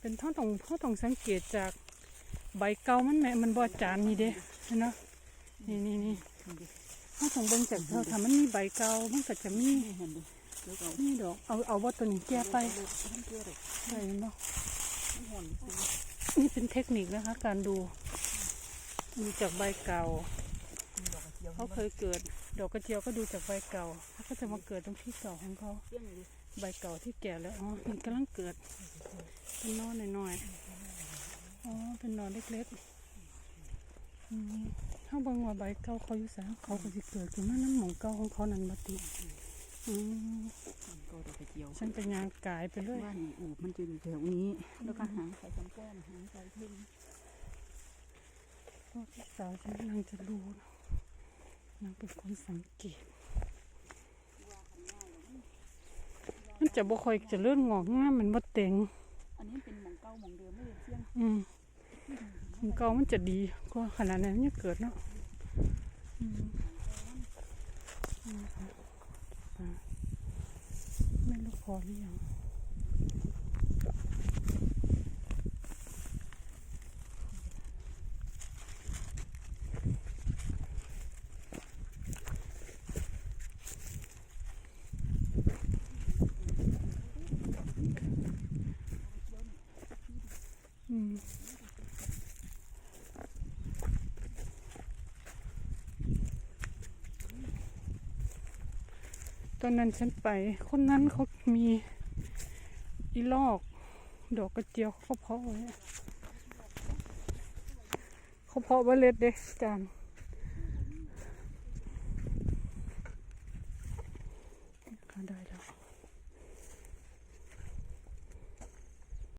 เป็นท่าต้องท่าต้องสังเกตจากใบเก่ามันแม่มันบ่จานนี่เด้เนาะนี่นี่นี่เขาต้องเบิ่งจากเท่าถ้ามันมีใบเก่ามันก็จะมีนี่ดอกเอาเอาว่าตัวนี้แก้ไปท่านเกลือเลยได้เนาะมันห่อนสินี่เป็นเทคนิคนะคะ การดูดูจากใบเก่าเขาเคยเกิด ดอกกระเจียวก็ดูจากใบเก่าเขาก็จะมาเกิดตรงที่เก่าของเขาใบเก่าที่แก่แล้วอ๋อมันกำลังเกิด เป็นนอนหน่อยๆ อ๋อ เป็นนอนเล็กๆอืมถ้าเบางว่าใบเก่าเขาอยู่แสงเขาก็จะเกิดขึ้นมาน้ำหมองเก่าของเขานั่นมาติอืมก็ดอกกระเจียวฉันเป็นยางกายไปเรื่อยว่านี่อูบมันจะอยู่แถวนี้ แล้วก็หางใส่จำก้อนหางใส่ทิ้งพ่อพี่สาวฉันนางจะดูนะนางเป็นคนสังเกต มันจะบ่ค่อยจะเลื่อนงอกงามมันบ่เต็ง อันนี้เป็นหมองเก่าหมองเดิมไม่ได้เชี่ยงอืมของเก่ามันจะดีกว่าขนาดนั้นมันยังเกิดเนาะอืมอืมอ่าไม่รู้พอหรือยัง ตอนนั้นฉันไป คนนั้นเขามีอีลอก ดอกกระเจียวเขาเพาะไว้เขาเพาะไว้เล็ดเด้จาน